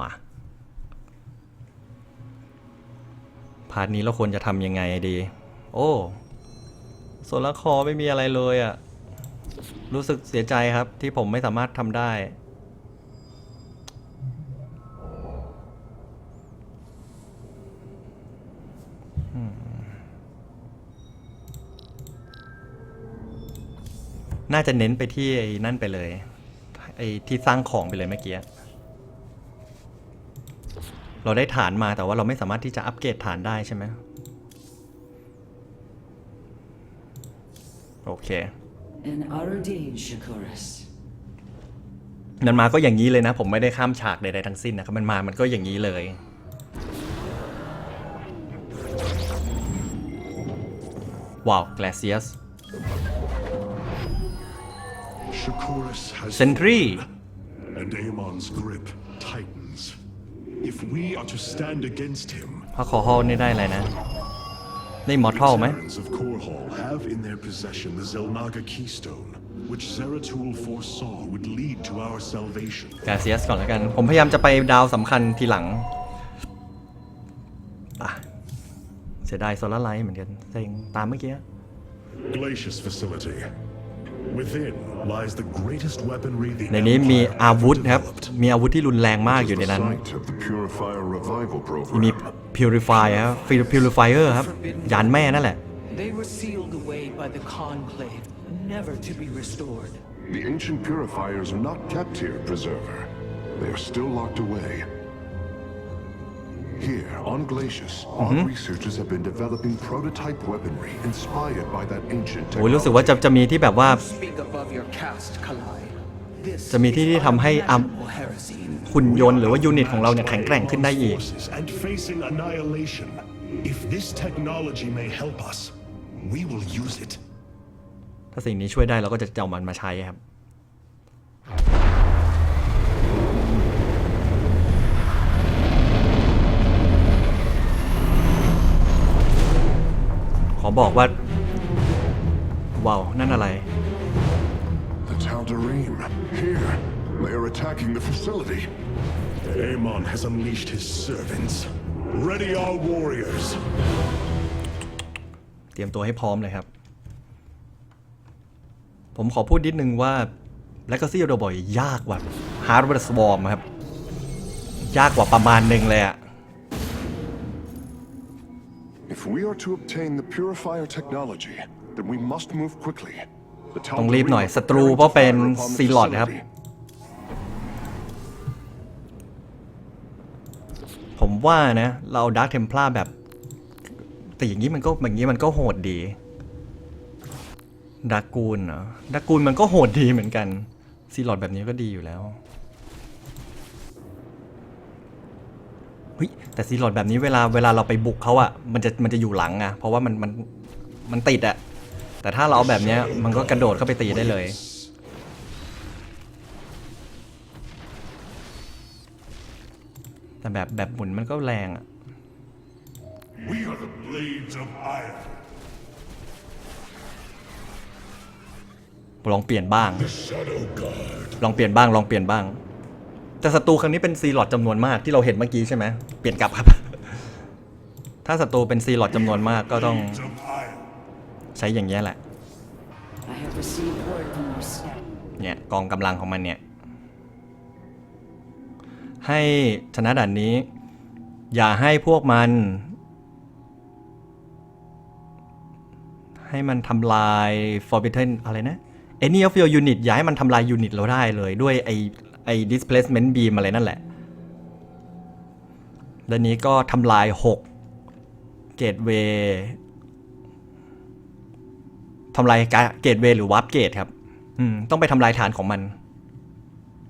มาพาร์ทนี้เราควรจะทำยังไงดี โอ้โซลาร์คอร์ไม่มีอะไรเลยอะรู้สึกเสียใจครับที่ผมไม่สามารถทำได้ น่าจะเน้นไปที่ไอ้นั่นไปเลย ไอ้ที่สร้างของไปเลยเมื่อกี้ เราได้ฐานมาแต่ว่าเราไม่สามารถที่จะอัปเกรดฐานได้ใช่ไหมโอเค An Aradine, Shakuras. มันมาก็อย่างนี้เลยนะ ผมไม่ได้ข้ามฉากใดๆทั้งสิ้นนะครับ มันมา มันก็อย่างนี้เลย ว้าว g l a c i u s Shakuras has Sentry. fallen, and Amon's grip tightens. If we are to stand against him, พระคอฮอลนี่ได้อะไรนะ ได้มอร์ทัลไหม Terrans of Korhal have in their possession the Zelnaga keystone, which Zeratul foresaw would lead to our salvation. กาเซียสก่อนแล้วกัน ผมพยายามจะไปดาวสำคัญทีหลังอะเสียดายโซลาร์ไลท์เหมือนกันเซ็งตามเมื่อกี้ Glacius facility. ในนี้มี Empire อา ever วุธครับ developed. มีอาวุธที่รุนแรงมาก This อยู่ is ใน the นั้น site of the Purifier Revival มี Program. Purify ครับ Purifier ครับ ยานแม่นั่นแหละ They were sealed away by the conclave, never to be restored. The ancient purifiers are not kept here, Preserver. They are still locked away. Here, on Glacius, our researchers have been developing prototype weaponry inspired by that ancient โอ้ยรู้สึกว่าจะจะมีที่แบบว่า Speak above your caste, Kalai. This จะมีที่ที่ทำให้อัม unimaginable heresy. หุ่นยนต์หรือว่ายูนิตของเราเนี่ยแข็งแกร่งขึ้นได้อีก Forces and facing annihilation. If this technology may help us, we will use it. ถ้าสิ่งนี้ช่วยได้เราก็จะเอามันมาใช้ครับ บอกว่าว้าวนั่นอะไร The Tal'Darim. Here, they are attacking the facility. Amon has unleashed his servants. Ready our warriors. เตรียมตัวให้พร้อมเลยครับ ผมขอพูดนิดนึงว่า Legacy of the Boy ยากกว่า Hardware Swarm ครับ ยากกว่าประมาณหนึ่งเลยอะ If we are to obtain the Purifier technology, then we must move quickly. The ต้องรีบ Tal'Darim หน่อย are ศัตรู preparing เพราะ to เป็น fire upon the ซีลอดนะครับ facility. ผมว่านะ เราดาร์ k เทม p ล a แบบ แต่อย่างนี้มันก็อย่างนี้มันก็โหดดีดากูลเหรอดากูลมันก็โหดดีเหมือนกันซีลอดแบบนี้ก็ดีอยู่แล้ว เฮ้ยแต่ซีลอดแบบนี้เวลาเวลาเราไปบุกเขาอะมันจะมันจะอยู่หลังอะเพราะว่ามันมันมันติดอะแต่ถ้าเราเอาแบบเนี้ยมันก็กระโดดเข้าไปตีได้เลยแต่แบบแบบหมุนมันก็แรงอะ We are the blades of iron. ลองเปลี่ยนบ้าง Shadow Guard. ลองเปลี่ยนบ้าง ลองเปลี่ยนบ้าง แต่ศัตรูครั้งนี้เป็นซีลอดจำนวนมากที่เราเห็นเมื่อกี้ใช่ไหมเปลี่ยนกลับครับ ถ้าศัตรูเป็นซีลอดจำนวนมากก็ต้อง Blades of iron. ใช้อย่างนี้ยแหละ I have received word from your staff. เนี่ยกองกำลังของมันเนี่ย ให้ชนะด่านนี้ อย่าให้พวกมัน ให้มันทำลาย forbidden อะไรนะ any of your unit อย่าให้มันทำลายยูนิตเราได้เลยด้วยไอ ไอ้ displacement beam อะไรนั่นแหละด้านนี้ก็ทำลาย6 gateway ทำลายเกตเวหรือวาร์ปเกตครับ อืม ต้องไปทำลายฐานของมัน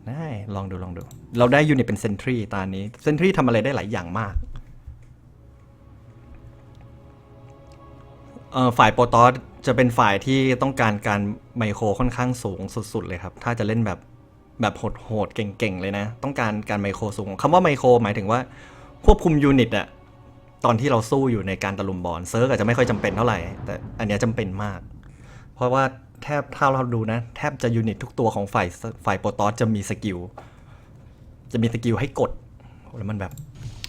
ได้ ลองดู ลองดู เราได้ยูนิตเป็นเซนทรีตานี้ เซนทรีทำอะไรได้หลายอย่างมาก เอ่อ ฝ่ายโปรตอสจะเป็นฝ่ายที่ต้องการการไมโครค่อนข้างสูงสุด ๆ เลยครับ ถ้าจะเล่นแบบ แบบโหดๆ เก่งๆ เลยนะ ต้องการการไมโครสูงคำว่าไมโครหมายถึงว่าควบคุมยูนิตอะตอนที่เราสู้อยู่ในการตะลุมบอลเซิร์กอาจจะไม่ค่อยจำเป็นเท่าไหร่ แต่อันนี้จำเป็นมาก เพราะว่าแทบถ้าเราดูนะ แทบจะยูนิตทุกตัวของฝ่ายฝ่ายโปรตอสจะมีสกิลจะมีสกิลให้กดแล้วมันแบบ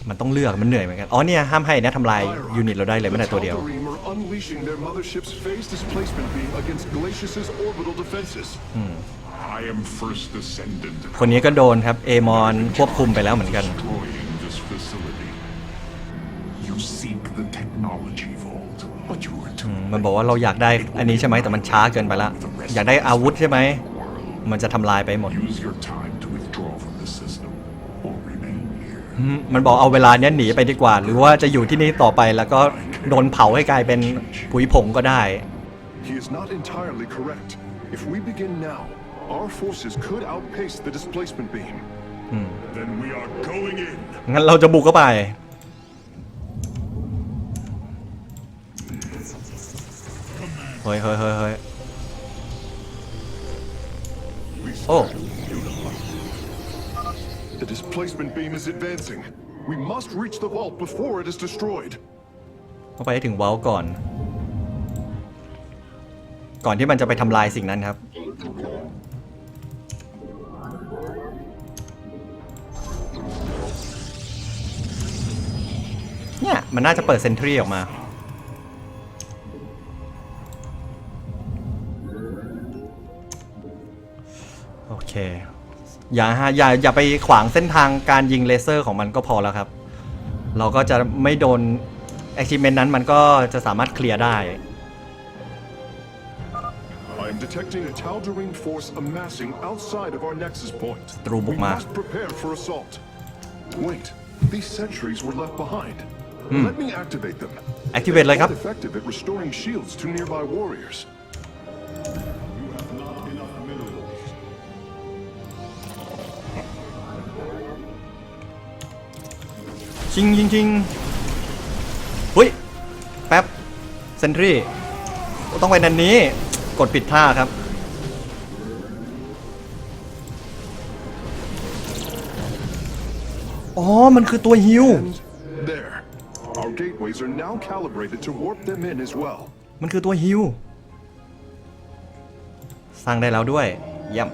มันต้องเลือกมันเหนื่อยเหมือนกัน อ๋อเนี่ยห้ามให้นะทำลายยูนิตเราได้เลยไม่แต่ตัวเดียว Tal'Darim are unleashing their mothership's phase displacement beam against Glacius's orbital defenses. I am first descendant คนนี้ก็โดนครับเอมอนควบคุมไปแล้วเหมือนกัน destroying this facility. You seek the technology vault, but you are too มันบอกว่าเราอยากได้อันนี้ใช่ไหมแต่มันช้าเกินไปละ อยากได้อาวุธใช่ไหม มันจะทำลายไปหมด Use your time to withdraw from the system or remain here. อื มมันบอกเอาเวลาเนี้ยหนีไปดีกว่า หรือว่าจะอยู่ที่นี่ต่อไปแล้วก็โดนเผาให้กลายเป็นผุยผงก็ได้ He is not entirely correct. If we begin now, our forces could outpace the displacement beam. Then we are going in. งั้นเราจะบุกเข้าไป เฮ้ยเฮ้ยเฮ้ยเฮ้ยโอ้ The displacement beam is advancing. We must reach the vault before it is destroyed. ต้องไปให้ถึงเว้าก่อน ก่อนที่มันจะไปทำลายสิ่งนั้นครับ เนี่ย มันน่าจะเปิดเซนทรีออกมา โอเค อย่าฮะอย่าอย่าไปขวางเส้นทางการยิงเลเซอร์ของมันก็พอแล้วครับ เราก็จะไม่โดน achievement นั้นมันก็จะสามารถเคลียร์ได้ I am detecting a Tal'Darim force amassing outside of our nexus point. True, We Bukma. must prepare for assault. Wait, these sentries were left behind. Let me activate them. Activate They're เลยครับ quite effective at restoring shields to nearby warriors. ชิงชิงชิงหุ้ย แป๊บ เซนทรีต้องไปนันนี้ กดปิดท่าครับ อ๋อ มันคือตัวฮิว And there. Our gateways are now calibrated to warp them in as well. มันคือตัวฮิว สร้างได้แล้วด้วยเยี่ยม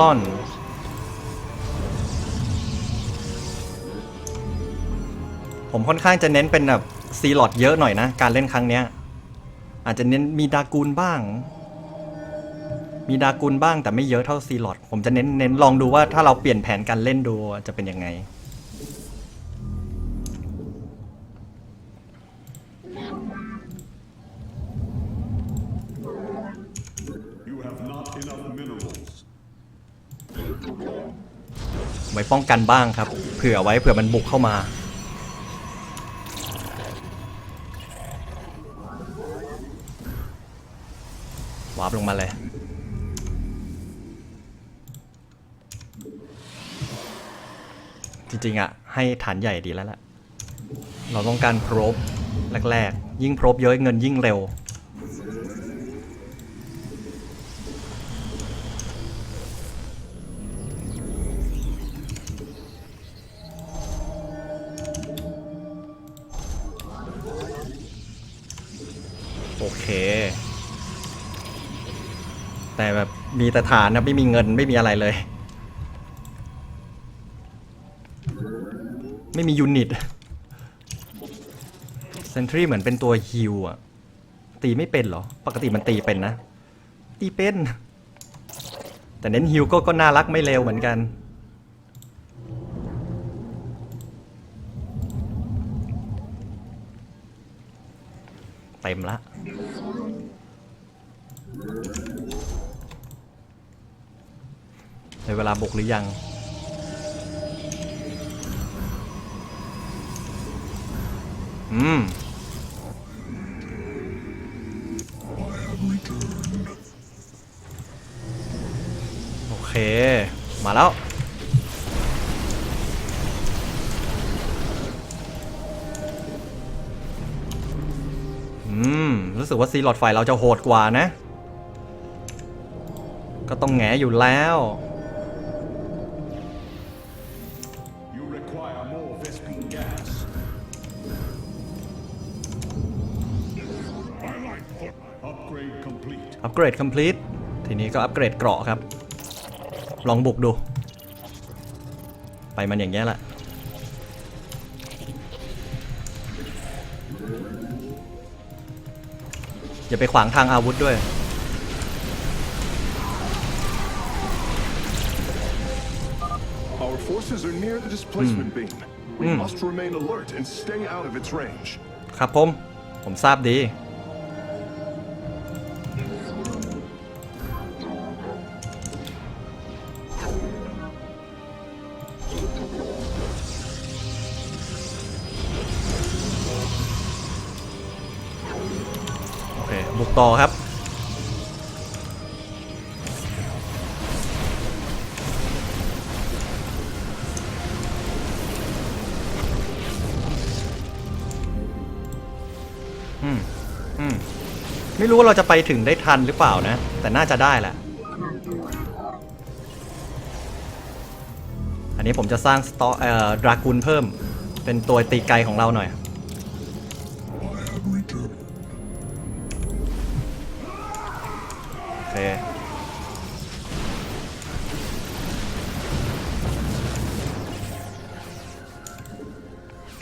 ลอน ผมค่อนข้างจะเน้นเป็นแบบซีลอดเยอะหน่อยนะ การเล่นครั้งเนี้ย อาจจะเน้นมีดากูลบ้าง มีดากูลบ้างแต่ไม่เยอะเท่าซีลอดผมจะเน้นเน้นลองดูว่าถ้าเราเปลี่ยนแผนการเล่นดูจะเป็นยังไง ป้องกันบ้างครับ เผื่อไว้เผื่อมันบุกเข้ามา วาร์ปลงมาเลยจริงๆอะให้ฐานใหญ่ดีแล้วล่ะ เราต้องการโพรบแรกๆ ยิ่งโพรบเยอะเงินยิ่งเร็ว แต่แบบมีแต่ฐานนะไม่มีเงินไม่มีอะไรเลย ไม่มียูนิตเซนทรีเหมือนเป็นตัวฮิวอะตีไม่เป็นเหรอ ปกติมันตีเป็นนะ ตีเป็น แต่เน้นฮิวก็ก็น่ารักไม่เลวเหมือนกัน ต็มละในเวลาบุกหรือยังอืมโอเค มาแล้ว สึกว่าซีหลอดไฟเราจะโหดกว่านะ ก็ต้องแหงอยู่แล้ว You require more Vespine gas. I like foot. Upgrade complete. อัปเกรด complete ทีนี้ก็อัปเกรดเกราะครับ ลองบุกดู ไปมันอย่างเงี้ยแหละ อย่าไปขวางทางอาวุธด้วย Our forces are near the displacement beam. We must remain alert and stay out of its range. ครับผม ผมทราบดี ต่อครับ อืม อืม ไม่รู้ว่าเราจะไปถึงได้ทันหรือเปล่านะ แต่น่าจะได้แหละอันนี้ผมจะสร้างสตอเอ่อดรากูนเพิ่ม เป็นตัวตีไกลของเราหน่อย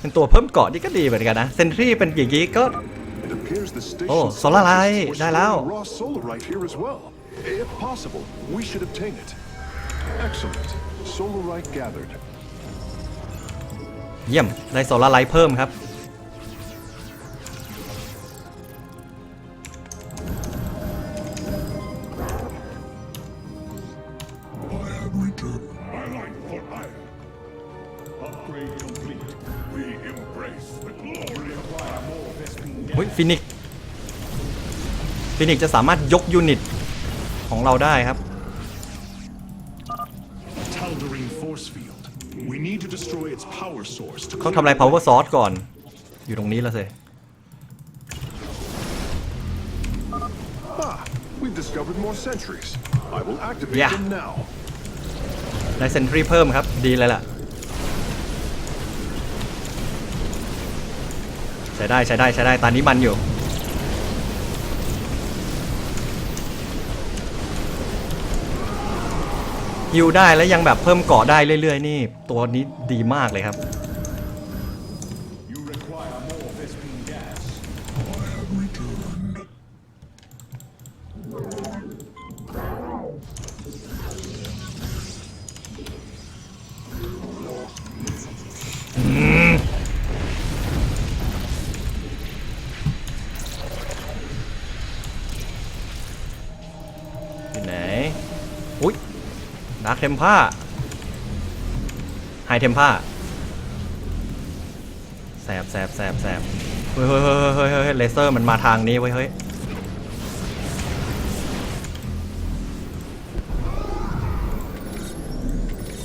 เป็นตัวเพิ่มเกาะนี่ก็ดีเหมือนกันนะ เซนทรีเป็นอย่างนี้ก็ โอ้โซลาร์ไลได้แล้วเยี่ยม ได้โซลาร์ไลเพิ่มครับ ฟินิกฟินิกจะสามารถยกยูนิตของเราได้ครับ Tal'Darim force field. We need to destroy its power source to เขาทำลาย power source ก่อน อยู่ตรงนี้แล้วสิ Ah, we've discovered more sentries. I will activate Yeah. them now. ได้เซนทรีเพิ่มครับ ดีเลยล่ะ ใช้ได้ใช้ได้ใช้ได้ตอนนี้มันอยู่ ฮิวได้แล้วยังแบบเพิ่มเกาะได้เรื่อยๆ นี่ ตัวนี้ดีมากเลยครับ เทมผ้าไฮเทมผ้าแสบแสบแสบแสบเฮ้ยเฮ้ยเฮ้ยเฮ้ยเฮ้ยเลเซอร์มันมาทางนี้เว้ยเฮ้ย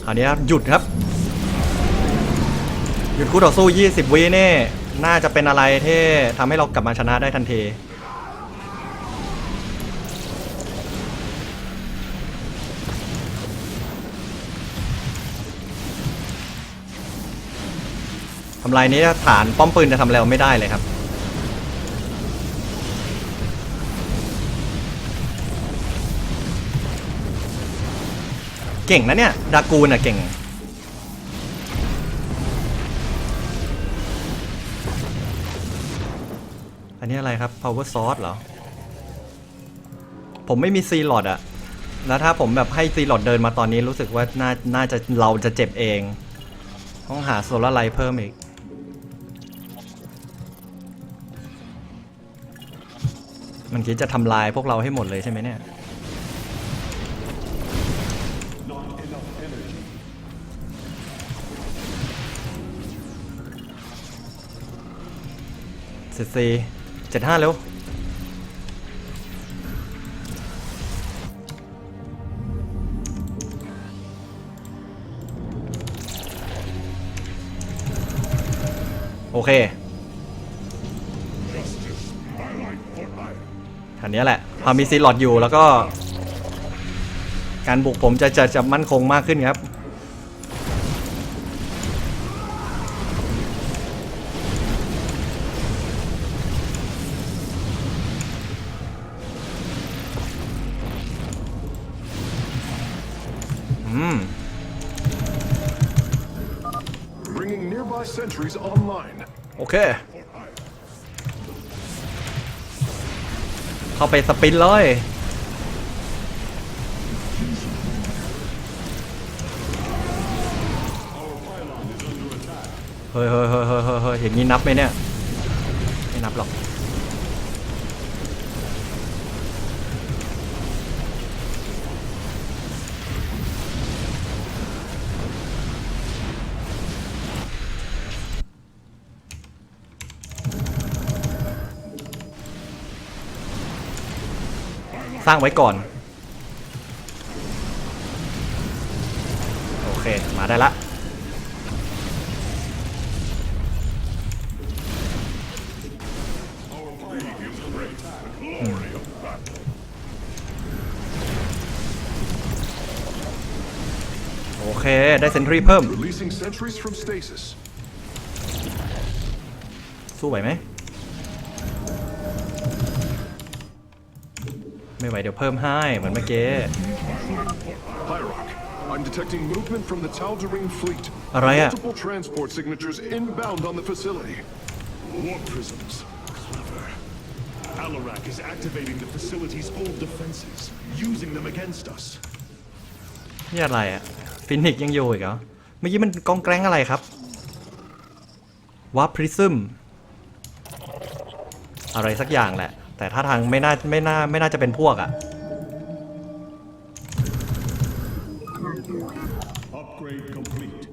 คราวนี้หยุดครับ หยุดคู่ต่อสู้ 20วินี่น่าจะเป็นอะไรที่ทำให้เรากลับมาชนะได้ทันที ทำลายนี้ฐานป้อมปืนจะทำอะไรไม่ได้เลยครับ เก่งนะเนี่ยดากูนอะเก่งอันนี้อะไรครับ power source เหรอ ผมไม่มีซีลอดอะแล้วถ้าผมแบบให้ซีลอดเดินมาตอนนี้รู้สึกว่าน่าน่าจะเราจะเจ็บเอง ต้องหาโซลาร์ไลท์เพิ่มอีก มันคิดจะทำลายพวกเราให้หมดเลยใช่ไหมเนี่ย เจ็ดสี่เจ็ดห้าเร็วโอเค นนี้ยแหละพอมีซีลอดอยู่แล้วก็ การบุกผมจะจะจะมั่นคงมากขึ้นครับอืม Bringing nearby sentries online. โอเค เข้าไปสปินเลยเฮ้ยเฮ้ยเฮ้ยเฮ้ยเฮ้ยเฮ้ยอย่างนี้นับไหมเนี่ย ไม่นับหรอก สร้างไว้ก่อน โอเค มาได้ละ โอเค ได้เซนทรีเพิ่ม Releasing sentries from stasis. สู้ไหวไหม ไม่ไหวเดี๋ยวเพิ่มให้เหมือนเมื่อกี้ Pyrock, I'm detecting movement from the Tal'Darim fleet. อะไรอะ Multiple transport signatures inbound on the facility. Warp prisms. Clever. Alarak is activating the facility's old defenses, using them against us. นี่อะไรอะฟินิกยังอยู่อีกเหรอเมื่อกี้มันกองแกล้งอะไรครับวาร์ปพริซึมอะไรสักอย่างแหละ แต่ถ้าทางไม่น่าไม่น่าไม่น่าจะเป็นพวกอะ Upgrade complete.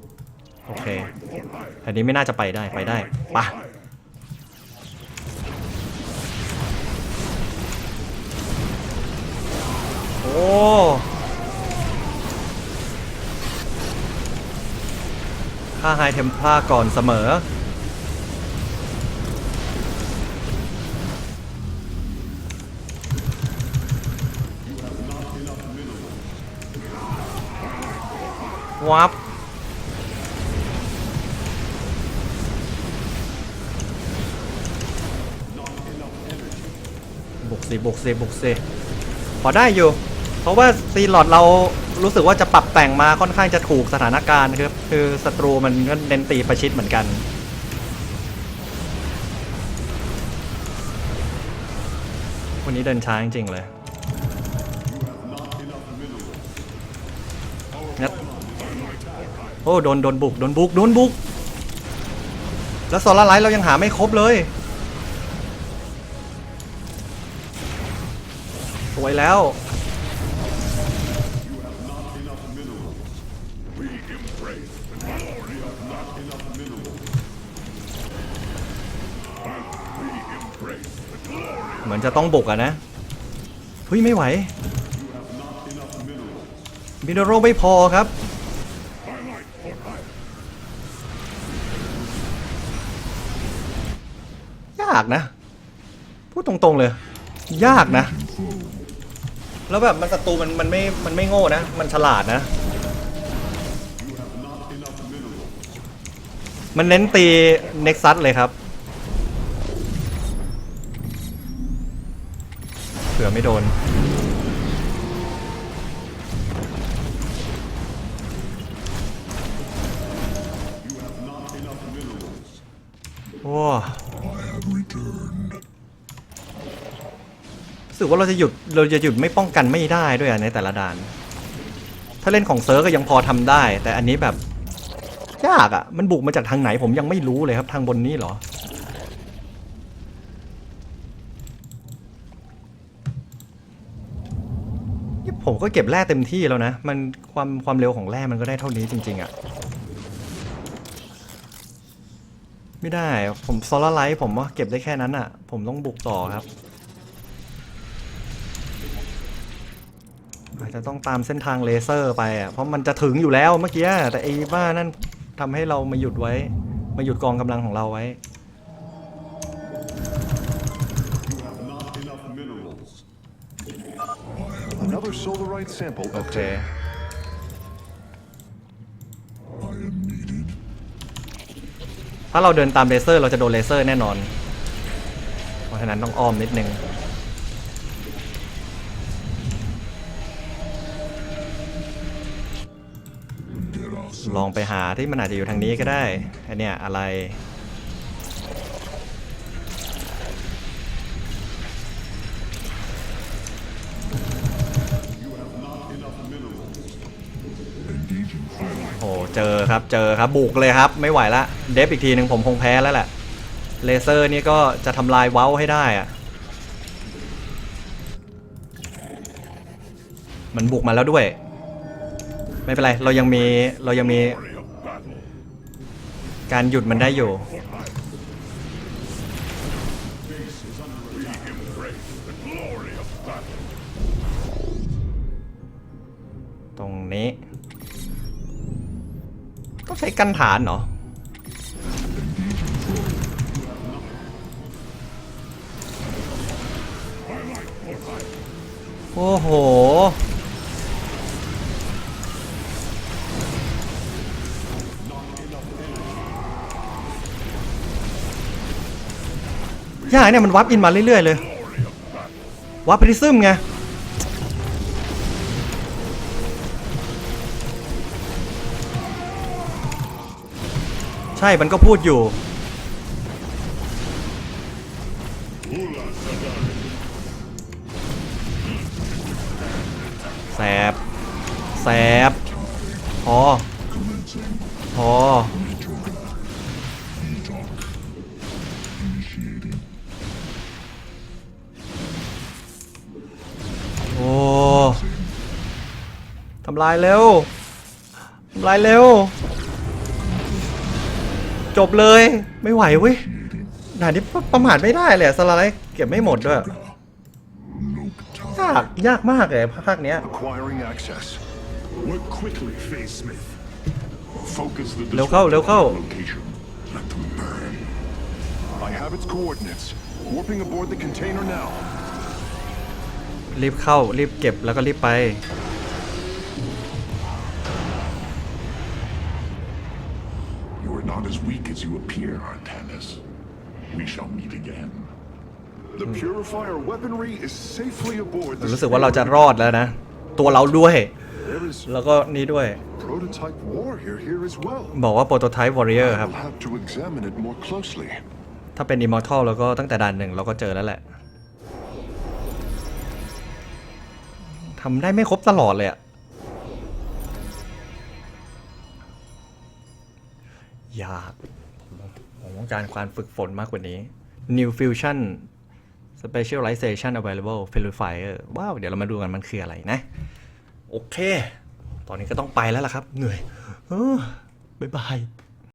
โอเคอันนี้ไม่น่าจะไปได้ไปได้ปะโอ้ค่าไฮเทมพลาก่อนเสมอ วับบุกสิบุกสิบุกสิพอได้อยู่ เพราะว่าซีหลอดเรารู้สึกว่าจะปรับแต่งมาค่อนข้างจะถูกสถานการณ์ครับ คือศัตรูมันก็เน้นตีประชิดเหมือนกันวันนี้เดินช้าจริงๆเลย โอ้โดนโดนบุกโดนบุกโดนบุก แล้วโซลาร์ไลท์เรายังหาไม่ครบเลยสวยแล้วเหมือนจะต้องบุกอะนะเฮ้ยไม่ไหวมินโรไม่พอครับากนะ พูดตรงๆเลย ยากนะ แล้วแบบมันศัตรูมันมันไม่มันไม่โง่นะ มันฉลาดนะ มันเน้นตีเน็กซัสเลยครับเผื่อไม่โดนโอ้ รู้สึกว่าเราจะหยุดเราจะหยุดไม่ป้องกันไม่ได้ด้วยอะในแต่ละด่าน ถ้าเล่นของเซิร์ฟก็ยังพอทำได้ แต่อันนี้แบบยากอะ่ะมันบุกมาจากทางไหนผมยังไม่รู้เลยครับทางบนนี้เหรอนี่ผมก็เก็บแร่เต็มที่แล้วนะ มันความความเร็วของแร่มันก็ได้เท่านี้จริงๆอะ่ ไม่ได้ผมโซลาร์ไลท์ผมว่าเก็บได้แค่นั้นอะ ผมต้องบุกต่อครับ อาจจะต้องตามเส้นทางเลเซอร์ไปอะเพราะมันจะถึงอยู่แล้วเมื่อกี้แต่ไอ้บ้านั่นทำให้เรามาหยุดไว้ มาหยุดกองกำลังของเราไว้โอเค ถ้าเราเดินตามเลเซอร์เราจะโดนเลเซอร์แน่นอน เพราะฉะนั้นต้องอ้อมนิดนึงลองไปหาที่มันอาจจะอยู่ทางนี้ก็ได้อันเนี้ยอะไร เจอครับเจอครับบุกเลยครับไม่ไหวละเดฟอีกทีหนึ่งผมคงแพ้แล้วแหละเลเซอร์นี่ก็จะทำลายเว้าให้ได้อะมันบุกมาแล้วด้วย ไม่เป็นไร เรายังมีเรายังมี การหยุดมันได้อยู่ กันฐานเหรอ โอ้โห ยากเนี่ยมันวับอินมาเรื่อย ๆ เลย วับพริซึมไง ใช่ มันก็พูดอยู่ แสบ แสบ พอ พอ โอ้ ทำลายเร็ว ทำลายเร็ว จบเลย ไม่ไหวเว้ยด่านนี้ประประมาทไม่ได้เลยอะสไลด์เก็บไม่หมดด้วยยากยากมากเลยภาคเนี้ย acquiring access. Work quickly, Phase Smith. Focus the เร็วเข้าเร็วเข้า location. Let them burn. I have its coordinates. Warping aboard the container now. รีบเข้ารีบเก็บแล้วก็รีบไป as weak as you appear, Artanis. We shall meet again. The purifier weaponry is safely aboard. the รู้สึกว่าเราจะรอดแล้วนะ ตัวเราด้วย There is แล้วก็นี่ด้วย prototype warrior here as well. บอกว่า Prototype Warrior ครับ I'll have to examine it more closely. ถ้าเป็น Immortal แล้วก็ตั้งแต่ด่านหนึ่งเราก็เจอแล้วแหละทำได้ไม่ครบตลอดเลยอะ ยากผมต้องการความฝึกฝนมากกว่านี้ New Fusion Specialization Available Purifier ว้าว เดี๋ยวเรามาดูกันมันคืออะไรนะ โอเค ตอนนี้ก็ต้องไปแล้วล่ะครับ เหนื่อย เออบ๊ายบาย